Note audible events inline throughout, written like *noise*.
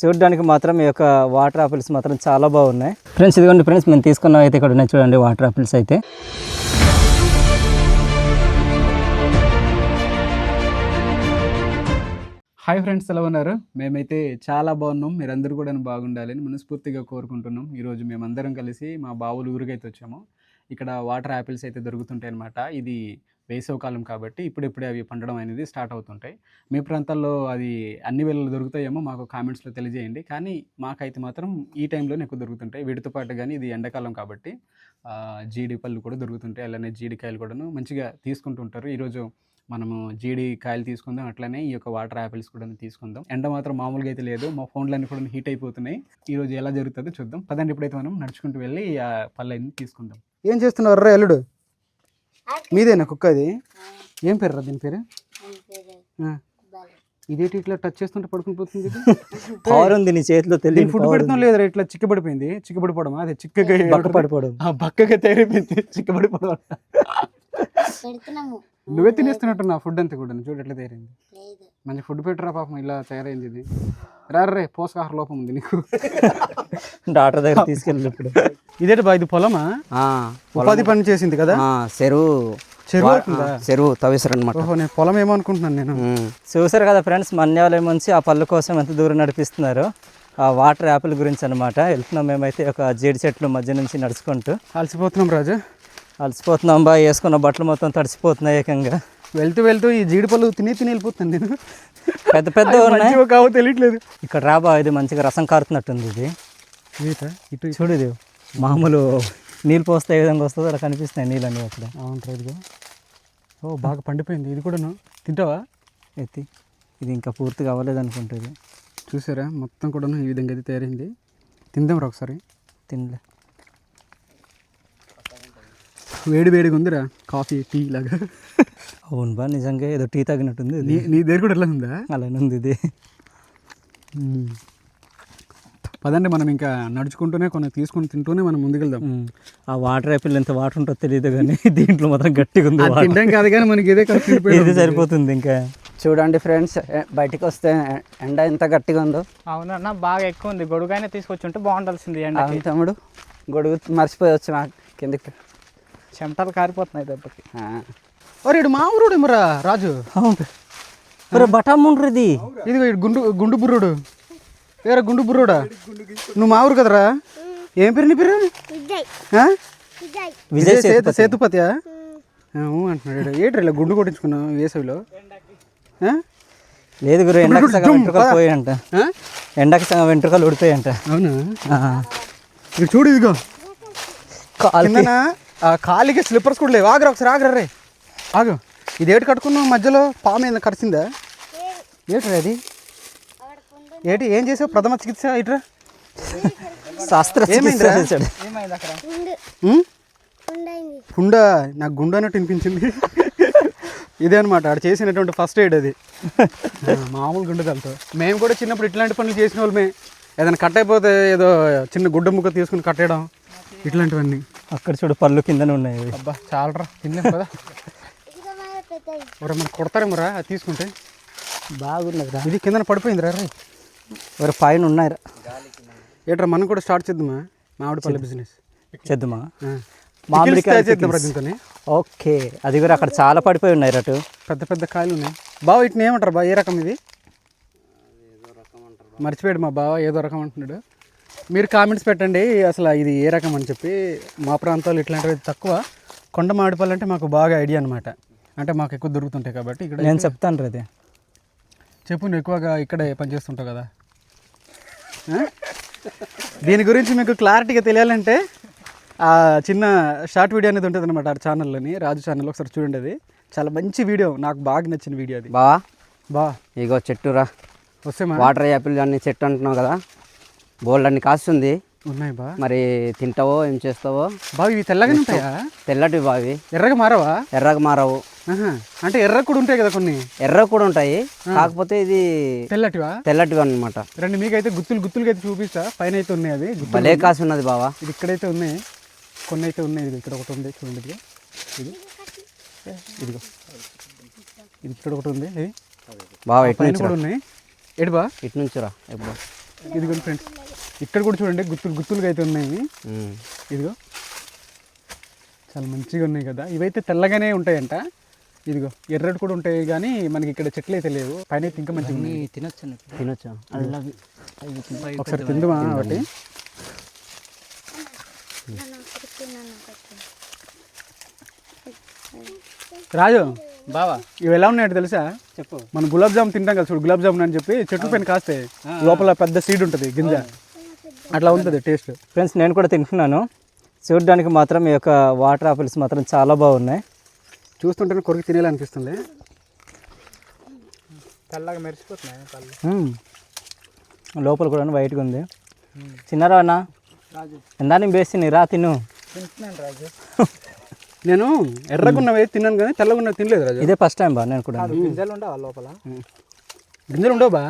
చూడడానికి మాత్రం ఈ యొక్క వాటర్ ఆపిల్స్ మాత్రం చాలా బాగున్నాయి. ఫ్రెండ్స్ ఇదిగోండి ఫ్రెండ్స్ మేము తీసుకున్నాం అయితే ఇక్కడ ఉన్నాయి చూడండి వాటర్ ఆపిల్స్ అయితే. హాయ్ ఫ్రెండ్స్ ఎలా ఉన్నారు? మేమైతే చాలా బాగున్నాం. మీరందరూ కూడా బాగుండాలని మనస్ఫూర్తిగా కోరుకుంటున్నాం. ఈరోజు మేమందరం కలిసి మా బావులు ఊరికైతే అయితే వచ్చాము. ఇక్కడ వాటర్ యాపిల్స్ అయితే దొరుకుతుంటాయి అనమాట ఇది వేసవకాలం కాబట్టి ఇప్పుడిప్పుడే అవి పండడం అనేది స్టార్ట్ అవుతుంటాయి. మీ ప్రాంతాల్లో అది అన్ని వేళలు దొరుకుతాయేమో మాకు కామెంట్స్లో తెలియజేయండి. కానీ మాకైతే మాత్రం ఈ టైంలోనే ఎక్కువ దొరుకుతుంటాయి. వీటితో పాటు కానీ ఇది ఎండాకాలం కాబట్టి జీడిపళ్ళు జీడి పళ్ళు కూడా దొరుకుతుంటాయి. అలానే జీడికాయలు కూడాను మంచిగా తీసుకుంటుంటారు ఈరోజు మనము జీడి కాయలు తీసుకుందాం అట్లనే ఈ యొక్క వాటర్ యాపిల్స్ కూడా తీసుకుందాం. ఎండ మాత్రం మామూలుగా అయితే లేదు. మా ఫోన్లన్నీ కూడా హీట్ అయిపోతున్నాయి. ఈరోజు ఎలా జరుగుతుందో చూద్దాం. పదండి ఇప్పుడైతే మనం నడుచుకుంటూ వెళ్ళి ఆ పళ్ళని తీసుకుందాం. ఏం చేస్తున్నారు ఎల్లుడు? మీదేనా కుక్క అది ఏం పేరు రా దీని పేరు? ఆ. ఇదేంటి ఇట్లా టచ్ చేస్తుంటే పడుకుని పోతుంది? పవర్ *laughs* ఉంది నీ చేతిలో తెలియదు ఫుడ్ పెడుతున్నాం లేదా ఇట్లా చిక్కబడిపోయింది. చిక్కబడిపోవడం అదే చిక్కగా పడిపోవడం. బక్కగా తయారైపోయింది. చిక్కబడిపోవడం. నువ్వే తినేస్తున్నట్టు నా ఫుడ్ అంతా కూడా చూడు ఎట్లా తయారైంది. మంచి ఫుడ్ పెట్టరా పాపం ఇలా తయారైంది ఇది. రా పోషకాహార లోపం ఉంది నీకు. డాక్టర్ దగ్గర తీసుకెళ్ళి ఇప్పుడు. ఇదేంటి బా ఇది పొలమా? ఆ, ఉపాధి పని చేసింది కదా? ఆ, చెరువు. చెరువు చెరువు తవ్వేశారు అనమాట పొలం ఏమో అనుకుంటున్నాను నేను చూసారు కదా ఫ్రెండ్స్ మన్యాలయం నుంచి ఆ పళ్ళు కోసం ఎంత దూరం నడిపిస్తున్నారు. ఆ వాటర్ యాపిల్ గురించి అనమాట వెళ్తున్నాం మేమైతే ఒక జీడి చెట్లు మధ్య నుంచి నడుచుకుంటూ. అలసిపోతున్నాం రాజు. అలసిపోతున్నాం బా వేసుకున్న బట్టలు మొత్తం తడిసిపోతున్నాయి ఏకంగా. వెళ్తూ వెళ్తూ ఈ జీడిపళ్ళు తిని తిని వెళ్ళిపోతున్నాను నేను. పెద్ద పెద్ద ఉన్నాయి. కావో తెలియట్లేదు. ఇక్కడ రాబా ఇది మంచిగా రసం కారుతున్నట్టుంది ఇది. ఇటు. చూడు ఇది. మామూలు నీళ్ళు పోస్తే ఏ విధంగా వస్తుందో అలా కనిపిస్తున్నాయి నీళ్ళన్నీ అక్కడ. అవును ఓ బాగా పండిపోయింది. ఇది కూడాను? తింటావా? ఎత్తి. ఇది ఇంకా పూర్తిగా అవ్వలేదు అనుకుంటుంది చూసారా? మొత్తం కూడాను ఈ విధంగా అయితే తయారైంది. తిందాం రా ఒకసారి. తినలే. వేడి వేడిగా ఉందిరా. కాఫీ టీ లాగా. అవును బా నిజంగా ఏదో టీ తాగినట్టుంది నీ నీ దగ్గర కూడా ఎట్లా ఉందా? అలానే ఉంది ఇది. పదండి మనం ఇంకా నడుచుకుంటూనే కొన్ని తీసుకొని తింటూనే మనం ముందుకెళ్దాం. ఆ వాటర్ యాపిల్ ఎంత వాటర్ ఉంటుందో తెలియదు కానీ *laughs* దీంట్లో మాత్రం గట్టిగా ఉంది. తినడం కాదు కానీ మనకి ఇదే *laughs* ఇది సరిపోతుంది ఇంకా. చూడండి ఫ్రెండ్స్ బయటికి వస్తే ఎండ ఎంత గట్టిగా ఉందో. అవునన్నా బాగా ఎక్కువ ఉంది. గొడుగైనా తీసుకొచ్చుంటే బాగుండాల్సింది అవును తమ్ముడు గొడుగు మర్చిపోయి వచ్చా కిందకి. చెమటలు కారిపోతున్నాయి దెబ్బకి. ఆ. ఒరే ఇడు మా ఊరుడు ఏమరా రాజు. అవును. ఒరే బటాముండ్రు ఇది ఇదిగో ఇడు గుండు గుండు బుర్రుడు. ఏరా గుండు బుర్రుడా? నువ్వు మా ఊరు కదరా? ఏం పేరు నీ పేరు? విజయ్. ఆ? విజయ్. విజయ్ సేతు సేతుపతి. సేతుపతియా? అంటున్నాడు ఏట్రా ఇలా గుండు కొట్టించుకున్నావు వేసవిలో? లేదు గురు ఎండకి సగం వెంట్రుకలు పోయాయంట. ఆ? ఎండకి సగం వెంట్రుకలు ఉడిపోయాయంట. అవునా? చూడు ఇదిగో. కాలికి. స్లిప్పర్స్ కూడా లేవు. ఆగరా ఒకసారి ఆగరా రే. ఆగు. ఇది ఏటి కట్టుకున్నావు? మధ్యలో పాము ఏదైనా కరిచిందా ఏట్రా అది ఏటి ఏం చేసావు? ప్రథమ చికిత్స ఇట్రా? శాస్త్ర గుండా. నాకు గుండా అన్నట్టు వినిపించింది. ఇదే అనమాట ఆడు చేసినటువంటి ఫస్ట్ ఎయిడ్ అది. మామూలు గుండె దాంతో మేము కూడా చిన్నప్పుడు ఇట్లాంటి పనులు చేసిన వాళ్ళమే. ఏదైనా కట్ అయిపోతే ఏదో చిన్న గుడ్డ ముక్క తీసుకుని కట్టేయడం ఇట్లాంటివన్నీ. అక్కడ చూడు పళ్ళు కిందనే ఉన్నాయి అవి. అబ్బా చాలరా. తినలేం కదా? మన మనకు కొడతారేమో రా అది తీసుకుంటే. బాగున్నది రా. ఇది కిందన పడిపోయింది రా మరి పైన ఉన్నాయి రా ఏట్రా మనం కూడా స్టార్ట్ చేద్దామా? మామిడి పల్లె బిజినెస్ చేద్దామా? మామిడికాయ చేద్దాం దీంతోనే. ఓకే అది కూడా అక్కడ చాలా పడిపోయి ఉన్నాయి రటు పెద్ద పెద్ద కాయలు ఉన్నాయి. బావ వీటిని ఏమంటారు బా? ఏ రకం ఇది? మర్చిపోయాడు మా బావ ఏదో రకం అంటున్నాడు. మీరు కామెంట్స్ పెట్టండి అసలు ఇది ఏ రకం అని చెప్పి. మా ప్రాంతాల్లో ఇట్లాంటివి తక్కువ. కొండ మామిడిపళ్ళు అంటే మాకు బాగా ఐడియా అనమాట అంటే మాకు ఎక్కువ దొరుకుతుంటాయి కాబట్టి ఇక్కడ నేను చెప్తాను రా చెప్పు నువ్వు ఎక్కువగా ఇక్కడే పనిచేస్తుంటావు కదా? దీని గురించి మీకు క్లారిటీగా తెలియాలంటే ఆ చిన్న షార్ట్ వీడియో అనేది ఉంటుంది అనమాట ఆ ఛానల్లోని రాజు ఛానల్ ఒకసారి చూడండి అది. చాలా మంచి వీడియో నాకు బాగా నచ్చిన వీడియో అది. బావా బా. ఇగో చెట్టు రా వస్తే వాటర్ యాపిల్ అన్ని చెట్టు అంటున్నావు కదా. బోల్డ్ అన్ని కాస్తుంది. ఉన్నాయి బా. మరి తింటావో ఏం చేస్తావో? బావి ఇవి తెల్లగానే ఉంటాయా? తెల్లటి బావి. ఎర్రగా మారవా? ఎర్రగా మారవు. అంటే ఎర్ర కూడా ఉంటాయి కదా కొన్ని. ఎర్ర కూడా ఉంటాయి. కాకపోతే ఇది తెల్లటివా? తెల్లటివి అనమాట రండి మీకైతే గుత్తులు గుత్తులుగా అయితే చూపిస్తా. పైన అయితే ఉన్నాయి అవి. భలే కాసి ఉన్నది బావా. ఇది ఇక్కడైతే ఉన్నాయి. కొన్ని అయితే ఉన్నాయి. ఇది ఇక్కడ ఒకటి ఉంది. చూడండి ఇది. ఇదిగో. ఇది ఇక్కడ ఒకటి ఉంది. ఇది. బావా ఇటు నుంచి కూడా ఉన్నాయి. ఏడు బా. ఇటు నుంచి రా. ఎప్పుడు ఇదిగోండి ఫ్రెండ్స్. ఇక్కడ కూడా చూడండి గుత్తులు గుత్తులుగా అయితే ఉన్నాయి. ఇదిగో. చాలా మంచిగా ఉన్నాయి కదా. ఇవైతే తెల్లగానే ఉంటాయంట. ఇదిగో ఎర్రటి కూడా ఉంటాయి కానీ మనకి ఇక్కడ చెట్లు అయితే లేవు. పైన అయితే ఇంకా మంచిగా ఉన్నాయి. తినొచ్చు తినొచ్చా? ఒకసారి తిందుమా ఒకటి? రాజు బావా. ఇవి ఎలా ఉన్నాయో తెలుసా? చెప్పు. మనం గులాబ్ జామ్ తింటాం కదా చూడు గులాబ్ జామున్ అని చెప్పి చెట్టు పైన కాస్తే లోపల పెద్ద సీడ్ ఉంటుంది గింజ. అట్లా ఉంటుంది టేస్ట్. ఫ్రెండ్స్ నేను కూడా తింటున్నాను. చూడడానికి మాత్రం ఈ యొక్క వాటర్ ఆపిల్స్ మాత్రం చాలా బాగున్నాయి. చూస్తుంటేనే కొరికి తినేయాలనిపిస్తుంది. తెల్లగా మెరిసిపోతున్నాయి. లోపల కూడా వైట్గా ఉంది. చిన్నరా అన్న? ఎందాన్ని వేసి రా తిను. తింటున్నాను రాజు. నేను ఎర్రగా ఉన్నవి తిన్నాను కానీ తెల్లగా ఉన్నవి తినలేదు రాజు. ఇదే ఫస్ట్ టైం బా నేను కూడా. గింజలు ఉండవా లోపల? గింజలు ఉండవు బా?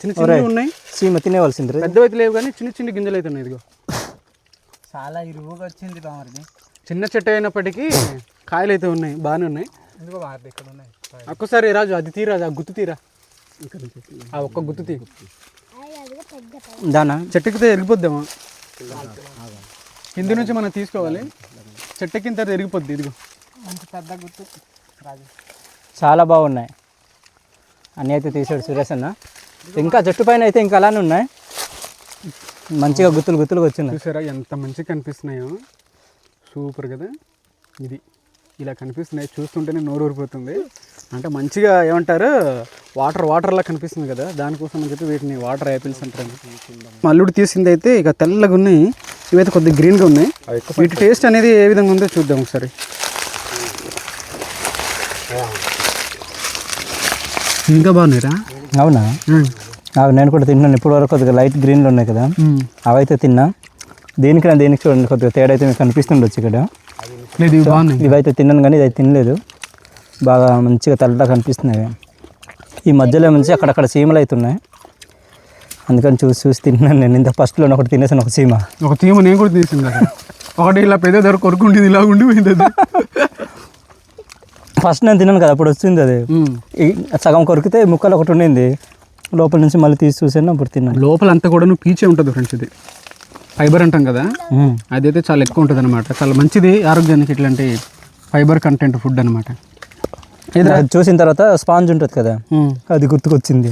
చిన్న చిన్నవి ఉన్నాయి. చీమ తినేవలసింది రే. పెద్దవి అయితే లేవు కానీ చిన్న చిన్న గింజలు అయితే ఉన్నాయి ఇదిగో. చాలా ఇరువుగా వచ్చింది బామర్ది చిన్న చెట్టు అయినప్పటికీ కాయలు అయితే ఉన్నాయి బాగానే ఉన్నాయి. ఎందుకో బామర్ది ఇక్కడ ఉన్నాయి. ఒక్కసారి రాజు అది తీరా ఆ గుత్తు తీరా. ఆ ఒక్క గుత్తు తీ. దానా చెట్టుకితే ఎరిగిపోద్దామా. కింది నుంచి మనం తీసుకోవాలి. చెట్టుకి తర్వాత ఎరిగిపోద్ది ఇదిగో. అంత పెద్ద గుర్తు రాజు. చాలా బాగున్నాయి. అన్నీ అయితే తీసాడు సురేష్ అన్న. ఇంకా చెట్టు పైన అయితే ఇంకా అలానే ఉన్నాయి. మంచిగా గుత్తులు గుత్తులుగా వచ్చినాయి. చూసారా ఎంత మంచిగా కనిపిస్తున్నాయో? సూపర్ కదా? ఇది. ఇలా కనిపిస్తున్నాయి. చూస్తుంటేనే నోరు ఊరిపోతుంది. అంటే మంచిగా ఏమంటారు? వాటర్ వాటర్లా కనిపిస్తుంది కదా? దానికోసం అని చెప్పి వీటిని వాటర్ యాపిల్స్ అంటారు. మల్లుడు తీసింది అయితే ఇక తెల్లగా ఉన్నాయి. ఇవైతే కొద్దిగా గ్రీన్గా ఉన్నాయి. వీటి టేస్ట్ అనేది ఏ విధంగా ఉందో చూద్దాం ఒకసారి. ఇంకా బాగున్నాయిరా? అవునా? అవి నేను కూడా తిన్నాను. ఇప్పుడు వరకు కొద్దిగా లైట్ గ్రీన్లో ఉన్నాయి కదా. అవైతే తిన్నా. దీనికి నా దీనికి చూడండి కొద్దిగా తేడా అయితే మీకు కనిపిస్తుండొచ్చు ఇక్కడ. ఇవైతే తిన్నాను కానీ ఇది తినలేదు. బాగా మంచిగా తెల్లగా కనిపిస్తున్నాయి ఈ మధ్యలో మంచి అక్కడక్కడ చీమలు అవుతున్నాయి అందుకని చూసి చూసి తిన్నాను నేను. ఇంత ఫస్ట్లో ఒకటి తినేసాను ఒక చీమ ఒక తీమ నేను కూడా కదా ఒకటి ఇలా పెద్ద ధర కొరుకుంటుంది ఇలా ఉండిపోయింది అది. ఫస్ట్ నేను తిన్నాను కదా అప్పుడు వచ్చింది అది. సగం కొరికితే ముక్కలు ఒకటి ఉండింది. లోపల నుంచి మళ్ళీ తీసి చూసాను అప్పుడు తిన్నాను. లోపల అంతా కూడా పీచే ఉంటుంది ఫ్రెండ్స్ ఇది. ఫైబర్ అంటాం కదా. అదైతే చాలా ఎక్కువ ఉంటుంది అనమాట చాలా మంచిది ఆరోగ్యానికి ఇట్లాంటి ఫైబర్ కంటెంట్ ఫుడ్ అనమాట అది చూసిన తర్వాత స్పాంజ్ ఉంటుంది కదా అది గుర్తుకొచ్చింది.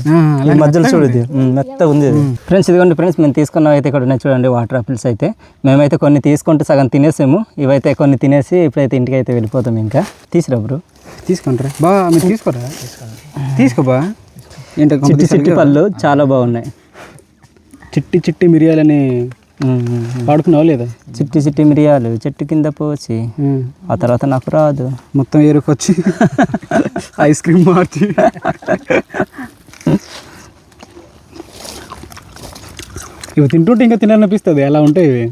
ఈ మధ్యలో చూడదు మెత్తగా ఉంది ఫ్రెండ్స్ ఇదిగోండి ఫ్రెండ్స్ మేము తీసుకున్న అయితే ఇక్కడ ఉన్నాయి చూడండి వాటర్ ఆపిల్స్ అయితే. మేమైతే కొన్ని తీసుకుంటే సగం తినేసాము ఇవైతే కొన్ని తినేసి ఇప్పుడైతే ఇంటికి అయితే వెళ్ళిపోతాం ఇంకా. తీసిరా బ్రో? తీసుకుంటారా బా మీరు తీసుకోరా? తీసుకోబా ఏంటో చిట్టి చిట్టి పళ్ళు చాలా బాగున్నాయి. చిట్టి చిట్టి మిరియాలని. వాడుకున్నావా లేదా? చిట్టి చిట్టి మిరియాలు చెట్టు కింద పోసి. ఆ తర్వాత నాకు రాదు. మొత్తం ఏరుకొచ్చి ఐస్ క్రీమ్ మార్చి. ఇవి తింటుంటే ఇంకా తినాలనిపిస్తుంది. ఎలా ఉంటాయి ఇవి?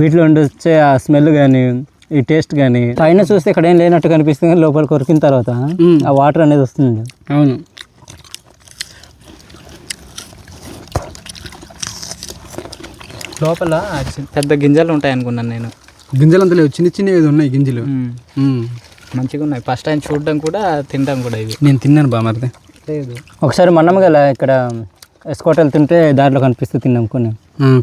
వీటిలో ఉండి వచ్చే ఆ స్మెల్ కానీ ఈ టేస్ట్ కానీ పైన చూస్తే ఇక్కడ ఏం లేనట్టు కనిపిస్తుంది కానీ లోపల కొరికిన తర్వాత. ఆ వాటర్ అనేది వస్తుంది. అవును. లోపల పెద్ద గింజలు ఉంటాయి అనుకున్నాను నేను. గింజలు అంత లేవు చిన్న చిన్నవి ఉన్నాయి గింజలు. మంచిగా ఉన్నాయి. ఫస్ట్ టైం చూడడం కూడా తినడం కూడా ఇవి. నేను తిన్నాను బా మరిది. లేదు. ఒకసారి మన్నమ్మ గల ఇక్కడ ఎస్కోట్ వెళ్తుంటే దారిలో కనిపిస్తూ తిన్నాం కొన్ని.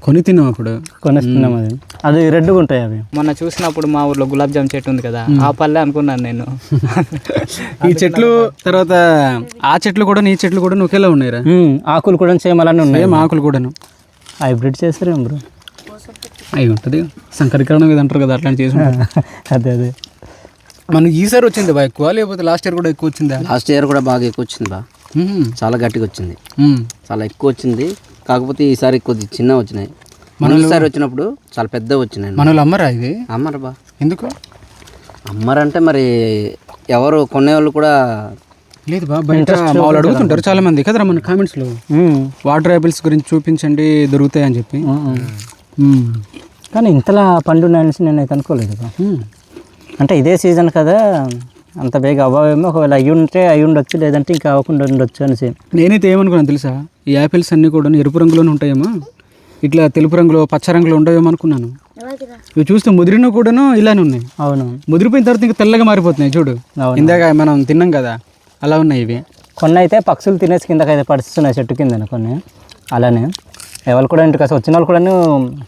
కొని తిన్నాం అప్పుడు? కొనేస్తున్నాం అది. అది రెడ్గా ఉంటాయి అవి. మొన్న చూసినప్పుడు మా ఊర్లో గులాబ్ జామ్ చెట్టు ఉంది కదా ఆ పల్లె అనుకున్నాను నేను. *laughs* ఈ చెట్లు తర్వాత ఆ చెట్లు కూడా నీ చెట్లు కూడా ఒకేలా ఉన్నాయిరా. ఆకులు కూడా సేమ్ అలానే ఉన్నాయి. సేమ్ ఆకులు కూడాను. హైబ్రిడ్ చేస్తారేం బ్రో? అయి ఉంటుంది. సంకరీకరణం ఇది అంటారు కదా అట్లాంటి చేసి. *laughs* అదే అదే. మనకి ఈసారి వచ్చింది బా ఎక్కువ లేకపోతే లాస్ట్ ఇయర్ కూడా ఎక్కువ వచ్చిందా? లాస్ట్ ఇయర్ కూడా బాగా ఎక్కువ వచ్చింది బా. చాలా గట్టిగా వచ్చింది. చాలా ఎక్కువ వచ్చింది. కాకపోతే ఈసారి కొద్ది చిన్న వచ్చినాయి. మన ఈసారి వచ్చినప్పుడు చాలా పెద్ద వచ్చినాయి మన వాళ్ళు అమ్మరా ఇది అమ్మరు బా. ఎందుకు? అమ్మరంటే మరి ఎవరు కొనేవాళ్ళు కూడా లేదు బా బయట మా వాళ్ళు అడుగుతుంటారు చాలా మంది కదరా మన కామెంట్స్లో. వాటర్ యాపిల్స్ గురించి చూపించండి దొరుకుతాయి అని చెప్పి. కానీ ఇంతలా పండు అనేసి నేనైతే అనుకోలేదు. అంటే ఇదే సీజన్ కదా అంత బేగా అవ్వేమో ఒకవేళ అయ్యి ఉంటే అయ్యి ఉండొచ్చు లేదంటే ఇంకా అవ్వకుండా ఉండొచ్చు అనేసి. నేనైతే ఏమనుకున్నాను తెలుసా? ఈ యాపిల్స్ అన్నీ కూడా ఎరుపు రంగులోనే ఉంటాయేమో ఇట్లా తెలుపు రంగులో పచ్చ రంగులో ఉండవేమో అనుకున్నాను. ఇవి చూస్తే ముదిరిన కూడాను ఇలానే ఉన్నాయి. అవును. ముదిరిపోయిన తర్వాత ఇంకా తెల్లగా మారిపోతున్నాయి చూడు. అవును. ఇందాక మనం తిన్నాం కదా అలా ఉన్నాయి ఇవి. కొన్ని అయితే పక్షులు తినేసి కిందకి అయితే పడిస్తున్నాయి చెట్టు కింద కొన్ని. అలానే. ఎవరు కూడా ఇంటికి అసలు వచ్చిన వాళ్ళు కూడా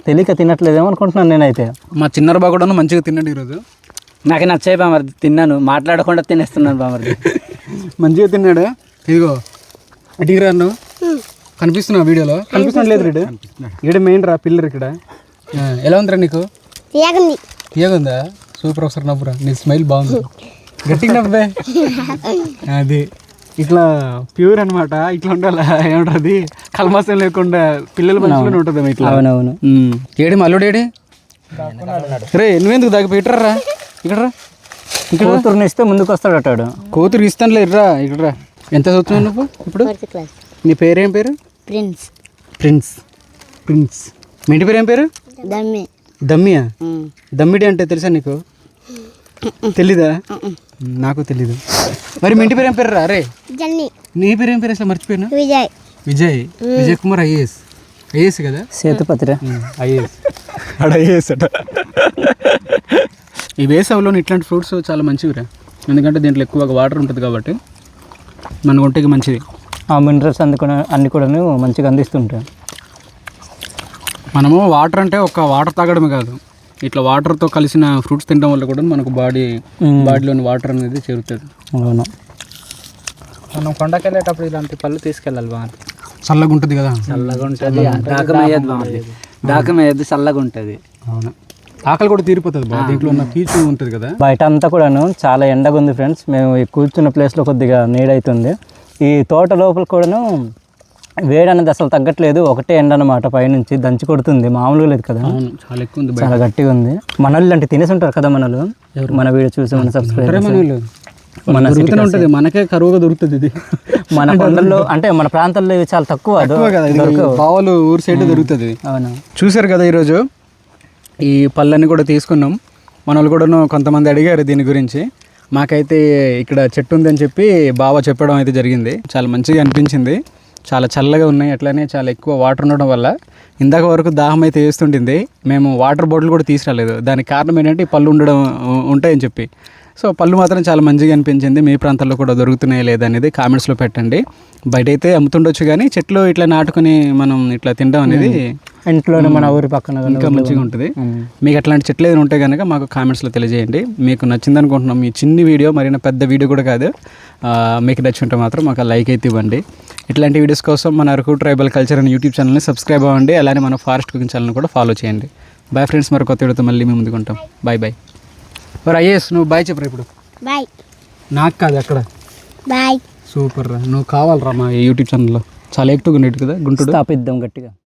తెలియక తినట్లేదేమో అనుకుంటున్నాను నేనైతే. మా చిన్నర బాగా కూడా మంచిగా తిన్నాడు ఈరోజు. నాకు నచ్చాయి బామర్ది తిన్నాను. మాట్లాడకుండా తినేస్తున్నాను బామర్ది మంచిగా తిన్నాడు? ఇదిగో ఇటుకి రాను. కనిపిస్తున్నా వీడియోలో? కనిపిస్తున్నాడు లేదు రీడు ఈడ మెయిన్ రా పిల్లర్ ఇక్కడ. ఎలా ఉందిరా నీకు? తీయగంది ఏగుందా సూపర్ ఒకసారి నవ్వురా. నీ స్మైల్ బాగుంది. గట్టిగా నవ్వే. అది. ఇట్లా ప్యూర్ అన్నమాట. ఇట్లా ఉండాలి? ఏమంటుంది కల్మాసం లేకుండా పిల్లల మనుషులు ఉంటుంది ఇట్లా? అవునవును. ఏడి మల్లుడేడి రే నువ్వెందుకు దాకా పెట్టరా? ఇక్కడ రా ఇక్కడ. కూతురుని ఇస్తే ముందుకు వస్తాడట వాడు. కూతురు ఇస్తాను లేదురా ఇక్కడ రా ఎంత చదువుతున్నావు నువ్వు ఇప్పుడు? నీ పేరేం పేరు? ప్రిన్స్ ప్రిన్స్ ప్రిన్స్ మీ ఇంటి పేరు ఏం పేరు దమ్మి దమ్మియా దమ్మిడి అంటే తెలుసా నీకు? తెలీదా? నాకు తెలీదు. మరి మీ ఇంటి పేరు ఏం పేరు రా రే నీ పేరు ఏం పేరు? అసలు మర్చిపోయాను? విజయ్. విజయ్. విజయ్ కుమార్ ఐఏఎస్. ఐఏఎస్ కదా? సేతుపతిరా ఐఏఎస్. అడ ఐఏఎస్ అట. ఈ వేసవిలో ఇట్లాంటి ఫ్రూట్స్ చాలా మంచివిరా ఎందుకంటే దీంట్లో ఎక్కువగా వాటర్ ఉంటుంది కాబట్టి మన ఒంటికి మంచిది. ఆ మినరల్స్ అన్ని కూడా అన్ని కూడా మంచిగా అందిస్తుంటాయి. మనము వాటర్ అంటే ఒక వాటర్ తాగడమే కాదు. ఇట్లా వాటర్తో కలిసిన ఫ్రూట్స్ తినడం వల్ల కూడా మనకు బాడీ బాడీలోని వాటర్ అనేది చేరుతుంది. అవును. మనం కొండకి వెళ్ళేటప్పుడు ఇలాంటి పళ్ళు తీసుకెళ్ళాలి బాగా చల్లగా ఉంటుంది కదా. చల్లగా ఉంటుంది దాకమయ్యేది బాగుంది. దాకమయ్యేది చల్లగా ఉంటుంది అవును. ఆకలి కూడా తీరిపోతుంది బా దీంట్లో ఉన్న పీచు ఉంటుంది కదా. బయట అంతా కూడాను చాలా ఎండగా ఉంది ఫ్రెండ్స్. మేము కూర్చున్న ప్లేస్లో కొద్దిగా నీడైతుంది. ఈ తోట లోపల కూడాను వేడి అనేది అసలు తగ్గట్లేదు. ఒకటే ఎండ అనమాట పైనుంచి. దంచి కొడుతుంది. మామూలుగా లేదు కదా. చాలా ఎక్కువ ఉంది చాలా గట్టిగా ఉంది. మనల్ని అంటే తినేసి ఉంటారు కదా మనలు మన వీడియో చూసి మన సరే సబ్స్క్రైబర్ మన ఉంటుంది. మనకే కరువుగా దొరుకుతుంది ఇది. *laughs* మన కొండల్లో అంటే మన ప్రాంతాల్లో ఇవి చాలా తక్కువ. బావలు ఊరు సైడ్ దొరుకుతుంది. అవును. చూశారు కదా ఈరోజు? ఈ పళ్ళని కూడా తీసుకున్నాం. మనల్ని కూడాను కూడా కొంతమంది అడిగారు దీని గురించి. మాకైతే ఇక్కడ చెట్టు ఉందని చెప్పి బావ చెప్పడం అయితే జరిగింది. చాలా మంచిగా అనిపించింది. చాలా చల్లగా ఉన్నాయి. అట్లనే చాలా ఎక్కువ వాటర్ ఉండడం వల్ల. ఇందాక వరకు దాహం అయితే వేస్తుంటుంది. మేము వాటర్ బాటిల్ కూడా తీసుకురాలేదు. దానికి కారణం ఏంటంటే ఈ పళ్ళు ఉండడం ఉంటాయని చెప్పి. సో పళ్ళు మాత్రం చాలా మంచిగా అనిపించింది. మీ ప్రాంతాల్లో కూడా దొరుకుతున్నాయా లేదా అనేది కామెంట్స్లో పెట్టండి. బయట అయితే అమ్ముతుండొచ్చు కానీ చెట్లు ఇట్లా నాటుకొని మనం ఇట్లా తినడం అనేది ఇంట్లోనే మన ఊరి పక్కన కానీ ఇంకా మంచిగా ఉంటుంది. మీకు అట్లాంటి చెట్లు ఏదైనా ఉంటే కనుక మాకు కామెంట్స్లో తెలియజేయండి. మీకు నచ్చింది అనుకుంటున్నాం. మీ చిన్ని వీడియో మరిన పెద్ద వీడియో కూడా కాదు. మీకు నచ్చి ఉంటే మాత్రం మాకు లైక్ అయితే ఇవ్వండి. ఇట్లాంటి వీడియోస్ కోసం మన అరకు ట్రైబల్ కల్చర్ అనే యూట్యూబ్ ఛానల్ని సబ్స్క్రైబ్ అవ్వండి. అలానే మన ఫారెస్ట్ కుకింగ్ ఛానల్ని కూడా ఫాలో చేయండి. బాయ్ ఫ్రెండ్స్ మరి కొత్త వీడియోతో మళ్ళీ మేము ముందుకుంటాం బాయ్ బాయ్ మరి అయ్యేస్ నువ్వు బాయ్ చెప్పరా ఇప్పుడు? బాయ్ నాకు కాదు అక్కడ బాయ్ సూపర్ రా. నువ్వు కావాలరా మా యూట్యూబ్ ఛానల్లో చాలా యాక్టివ్గా ఉండేది కదా గుంటుడు స్థాపిద్దాం గట్టిగా.